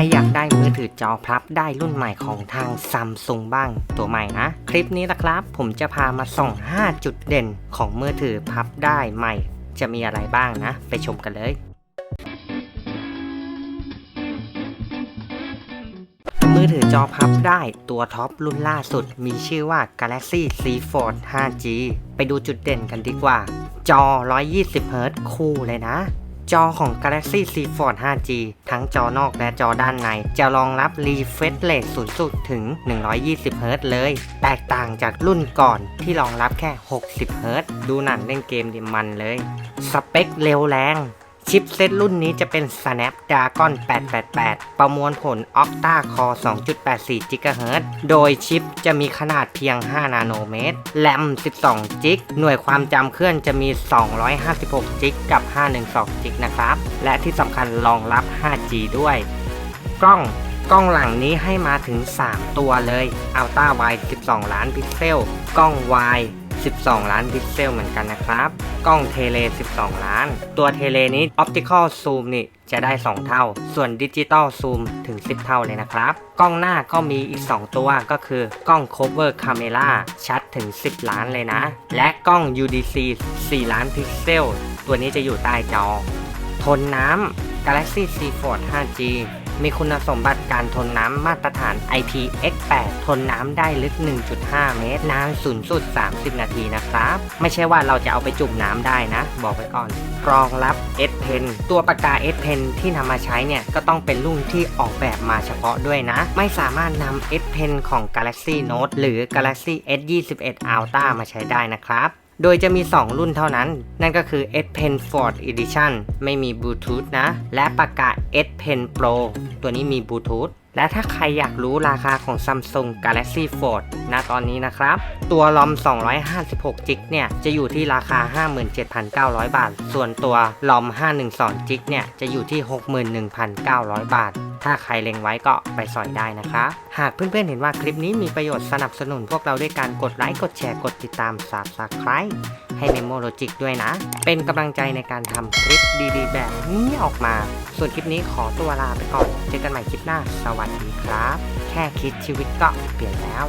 รอยากได้มือถือจอพับได้รุ่นใหม่ของทางซัมซุงบ้างตัวใหม่นะ คลิปนี้นะครับ ผมจะพามาส่อง 5 จุดเด่นของมือถือพับได้ใหม่ จะมีอะไรบ้างนะ ไปชมกันเลยมือถือจอพับได้ตัวท็อปรุ่นล่าสุดมีชื่อว่า Galaxy Z Fold 5G ไปดูจุดเด่นกันดีกว่า จอ 120 Hz คู่เลยนะ จอของ Galaxy Z Fold 5G ทั้งจอนอกและจอด้านใน จะรองรับ refresh rate สูงสุดถึง 120 Hz เลย แตกต่างจากรุ่นก่อนที่รองรับแค่ 60 Hz ดูหนังเล่นเกมดิมันเลย สเปคเร็วแรง ชิปเซตรุ่นนี้จะเป็น Snapdragon 888 ประมวลผล Octa Core 2.84 GHz โดยชิปจะมีขนาดเพียง 5 นาโนเมตร แรม 12 จิก หน่วยความจำเคลื่อนจะมี 256 จิก กับ 512 จิกนะครับ และที่สำคัญรองรับ 5G ด้วย กล้องกล้องหลังนี้ให้มาถึง 3 ตัวเลย Ultra Wide 12 ล้านพิกเซล กล้อง Wide 12 ล้านพิกเซลเหมือนกันนะครับ กล้องเทเล 12 ล้าน ตัวเทเลนี้ Optical Zoom นี่จะได้ 2 เท่า ส่วน Digital Zoom ถึง 10 เท่าเลยนะครับ กล้องหน้าก็มีอีก 2 ตัวก็คือกล้อง Cover Camera ชัดถึง 10 ล้านเลยนะ และกล้อง UDC 4 ล้านพิกเซล ตัวนี้จะอยู่ใต้จอ ทนน้ำ Galaxy Z Fold 5G มีคุณสมบัติการทนน้ำมาตรฐาน IPX8 ทนน้ำได้ลึก 1.5 เมตร นานสูงสุด 30 นาทีนะครับ ไม่ใช่ว่าเราจะเอาไปจุ่มน้ำได้นะ บอกไว้ก่อน รองรับ S Pen ตัวปากกา S Pen ที่นำมาใช้เนี่ยก็ต้องเป็นรุ่นที่ออกแบบมาเฉพาะด้วยนะ ไม่สามารถนำ S Pen ของ Galaxy Note หรือ Galaxy S21 Ultra มาใช้ได้นะครับ โดยจะมี 2 รุ่นเท่านั้น นั่นก็คือ S Pen Ford Edition ไม่มีบลูทูธนะ และปากกา S Pen Pro ตัวนี้มีบลูทูธและถ้าใครอยากรู้ราคาของ Samsung Galaxy Fold ณตอนนี้นะครับ ตัวลอม256จิกเนี่ย จะอยู่ที่ราคา 57,900 บาท ส่วนตัวลอม512จิกเนี่ย จะอยู่ที่ 61,900 บาท ถ้าใครเล็งไว้ก็ไปสอยได้นะครับ หากเพื่อนๆเห็นว่าคลิปนี้มีประโยชน์สนับสนุนพวกเราด้วยการกดไลค์ กดแชร์ กดติดตาม Subscribe ให้ Memo Logic ด้วยนะ เป็นกำลังใจในการทำคลิปดีๆ แบบนี้ออกมา ส่วนคลิปนี้ขอตัวลาไปก่อน เจอกันใหม่คลิปหน้า สวัสดีครับ แค่คิดชีวิตก็เปลี่ยนแล้ว